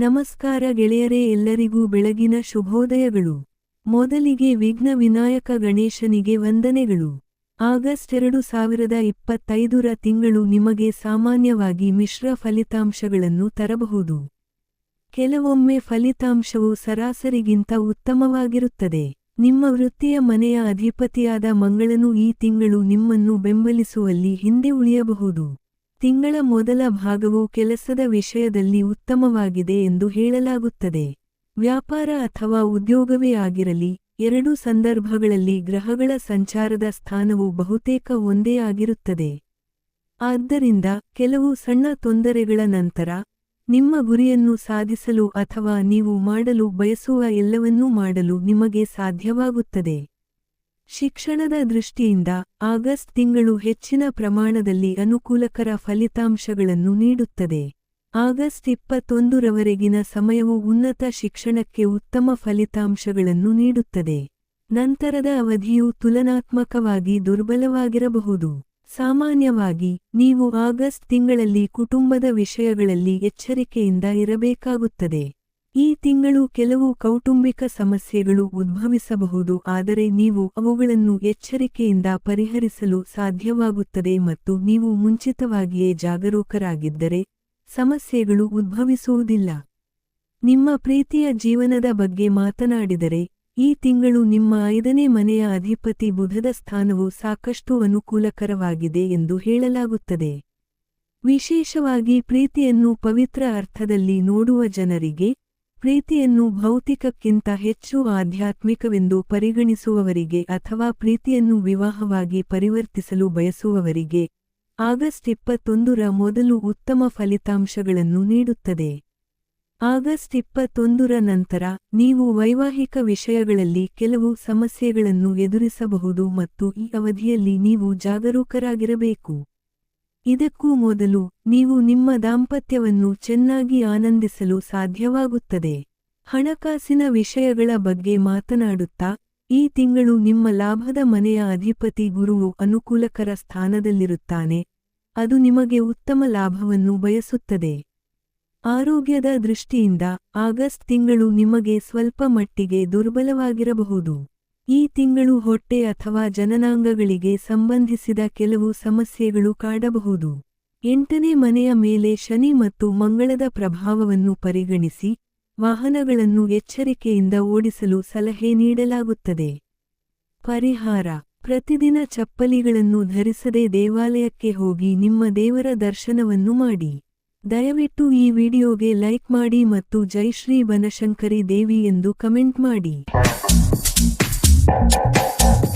ನಮಸ್ಕಾರ ಗೆಳೆಯರೇ ಎಲ್ಲರಿಗೂ ಬೆಳಗಿನ ಶುಭೋದಯಗಳು. ಮೊದಲಿಗೆ ವಿಘ್ನ ವಿನಾಯಕ ಗಣೇಶನಿಗೆ ವಂದನೆಗಳು. ಆಗಸ್ಟ್ ಎರಡು ಸಾವಿರದ ಇಪ್ಪತ್ತೈದರ ತಿಂಗಳು ನಿಮಗೆ ಸಾಮಾನ್ಯವಾಗಿ ಮಿಶ್ರ ಫಲಿತಾಂಶಗಳನ್ನು ತರಬಹುದು. ಕೆಲವೊಮ್ಮೆ ಫಲಿತಾಂಶವು ಸರಾಸರಿಗಿಂತ ಉತ್ತಮವಾಗಿರುತ್ತದೆ. ನಿಮ್ಮ ವೃತ್ತಿಯ ಮನೆಯ ಅಧಿಪತಿಯಾದ ಮಂಗಳನು ಈ ತಿಂಗಳು ನಿಮ್ಮನ್ನು ಬೆಂಬಲಿಸುವಲ್ಲಿ ಹಿಂದೆ ಉಳಿಯಬಹುದು. ತಿಂಗಳ ಮೊದಲ ಭಾಗವು ಕೆಲಸದ ವಿಷಯದಲ್ಲಿ ಉತ್ತಮವಾಗಿದೆ ಎಂದು ಹೇಳಲಾಗುತ್ತದೆ. ವ್ಯಾಪಾರ ಅಥವಾ ಉದ್ಯೋಗವೇ ಆಗಿರಲಿ, ಎರಡೂ ಸಂದರ್ಭಗಳಲ್ಲಿ ಗ್ರಹಗಳ ಸಂಚಾರದ ಸ್ಥಾನವು ಬಹುತೇಕ ಒಂದೇ ಆಗಿರುತ್ತದೆ. ಆದ್ದರಿಂದ ಕೆಲವು ಸಣ್ಣ ತೊಂದರೆಗಳ ನಂತರ, ನಿಮ್ಮ ಗುರಿಯನ್ನು ಸಾಧಿಸಲು ಅಥವಾ ನೀವು ಮಾಡಲು ಬಯಸುವ ಎಲ್ಲವನ್ನೂ ಮಾಡಲು ನಿಮಗೆ ಸಾಧ್ಯವಾಗುತ್ತದೆ. ಶಿಕ್ಷಣದ ದೃಷ್ಟಿಯಿಂದ ಆಗಸ್ಟ್ ತಿಂಗಳು ಹೆಚ್ಚಿನ ಪ್ರಮಾಣದಲ್ಲಿ ಅನುಕೂಲಕರ ಫಲಿತಾಂಶಗಳನ್ನು ನೀಡುತ್ತದೆ. ಆಗಸ್ಟ್ ಇಪ್ಪತ್ತೊಂದರವರೆಗಿನ ಸಮಯವು ಉನ್ನತ ಶಿಕ್ಷಣಕ್ಕೆ ಉತ್ತಮ ಫಲಿತಾಂಶಗಳನ್ನು ನೀಡುತ್ತದೆ. ನಂತರದ ಅವಧಿಯು ತುಲನಾತ್ಮಕವಾಗಿ ದುರ್ಬಲವಾಗಿರಬಹುದು. ಸಾಮಾನ್ಯವಾಗಿ, ನೀವು ಆಗಸ್ಟ್ ತಿಂಗಳಲ್ಲಿ ಕುಟುಂಬದ ವಿಷಯಗಳಲ್ಲಿ ಎಚ್ಚರಿಕೆಯಿಂದ ಇರಬೇಕಾಗುತ್ತದೆ. ಈ ತಿಂಗಳು ಕೆಲವು ಕೌಟುಂಬಿಕ ಸಮಸ್ಯೆಗಳು ಉದ್ಭವಿಸಬಹುದು, ಆದರೆ ನೀವು ಅವುಗಳನ್ನು ಎಚ್ಚರಿಕೆಯಿಂದ ಪರಿಹರಿಸಲು ಸಾಧ್ಯವಾಗುತ್ತದೆ ಮತ್ತು ನೀವು ಮುಂಚಿತವಾಗಿಯೇ ಜಾಗರೂಕರಾಗಿದ್ದರೆ ಸಮಸ್ಯೆಗಳು ಉದ್ಭವಿಸುವುದಿಲ್ಲ. ನಿಮ್ಮ ಪ್ರೀತಿಯ ಜೀವನದ ಬಗ್ಗೆ ಮಾತನಾಡಿದರೆ, ಈ ತಿಂಗಳು ನಿಮ್ಮ ಐದನೇ ಮನೆಯ ಅಧಿಪತಿ ಬುಧದ ಸ್ಥಾನವು ಸಾಕಷ್ಟು ಅನುಕೂಲಕರವಾಗಿದೆ ಎಂದು ಹೇಳಲಾಗುತ್ತದೆ. ವಿಶೇಷವಾಗಿ ಪ್ರೀತಿಯನ್ನು ಪವಿತ್ರ ಅರ್ಥದಲ್ಲಿ ನೋಡುವ ಜನರಿಗೆ ಪ್ರೀತಿಯನ್ನು ಭೌತಿಕಕ್ಕಿಂತ ಹೆಚ್ಚು ಆಧ್ಯಾತ್ಮಿಕವೆಂದು ಪರಿಗಣಿಸುವವರಿಗೆ ಅಥವಾ ಪ್ರೀತಿಯನ್ನು ವಿವಾಹವಾಗಿ ಪರಿವರ್ತಿಸಲು ಬಯಸುವವರಿಗೆ ಆಗಸ್ಟ್ ಇಪ್ಪತ್ತೊಂದರ ಮೊದಲು ಉತ್ತಮ ಫಲಿತಾಂಶಗಳನ್ನು ನೀಡುತ್ತದೆ. ಆಗಸ್ಟ್ ಇಪ್ಪತ್ತೊಂದರ ನಂತರ ನೀವು ವೈವಾಹಿಕ ವಿಷಯಗಳಲ್ಲಿ ಕೆಲವು ಸಮಸ್ಯೆಗಳನ್ನು ಎದುರಿಸಬಹುದು ಮತ್ತು ಈ ಅವಧಿಯಲ್ಲಿ ನೀವು ಜಾಗರೂಕರಾಗಿರಬೇಕು. ಇದಕ್ಕೂ ಮೊದಲು ನೀವು ನಿಮ್ಮ ದಾಂಪತ್ಯವನ್ನು ಚೆನ್ನಾಗಿ ಆನಂದಿಸಲು ಸಾಧ್ಯವಾಗುತ್ತದೆ. ಹಣಕಾಸಿನ ವಿಷಯಗಳ ಬಗ್ಗೆ ಮಾತನಾಡುತ್ತಾ, ಈ ತಿಂಗಳು ನಿಮ್ಮ ಲಾಭದ ಮನೆಯ ಅಧಿಪತಿ ಗುರುವು ಅನುಕೂಲಕರ ಸ್ಥಾನದಲ್ಲಿರುತ್ತಾನೆ. ಅದು ನಿಮಗೆ ಉತ್ತಮ ಲಾಭವನ್ನು ಬಯಸುತ್ತದೆ. ಆರೋಗ್ಯದ ದೃಷ್ಟಿಯಿಂದ ಆಗಸ್ಟ್ ತಿಂಗಳು ನಿಮಗೆ ಸ್ವಲ್ಪ ಮಟ್ಟಿಗೆ ದುರ್ಬಲವಾಗಿರಬಹುದು. ಈ ತಿಂಗಳು ಹೊಟ್ಟೆ ಅಥವಾ ಜನನಾಂಗಗಳಿಗೆ ಸಂಬಂಧಿಸಿದ ಕೆಲವು ಸಮಸ್ಯೆಗಳು ಕಾಡಬಹುದು. ಎಂಟನೇ ಮನೆಯ ಮೇಲೆ ಶನಿ ಮತ್ತು ಮಂಗಳದ ಪ್ರಭಾವವನ್ನು ಪರಿಗಣಿಸಿ ವಾಹನಗಳನ್ನು ಎಚ್ಚರಿಕೆಯಿಂದ ಓಡಿಸಲು ಸಲಹೆ ನೀಡಲಾಗುತ್ತದೆ. ಪರಿಹಾರ. ಪ್ರತಿದಿನ ಚಪ್ಪಲಿಗಳನ್ನು ಧರಿಸದೆ ದೇವಾಲಯಕ್ಕೆ ಹೋಗಿ ನಿಮ್ಮ ದೇವರ ದರ್ಶನವನ್ನು ಮಾಡಿ. ದಯವಿಟ್ಟು ಈ ವಿಡಿಯೋಗೆ ಲೈಕ್ ಮಾಡಿ ಮತ್ತು ಜೈ ಶ್ರೀ ಬನಶಂಕರಿ ದೇವಿ ಎಂದು ಕಮೆಂಟ್ ಮಾಡಿ. Thank you.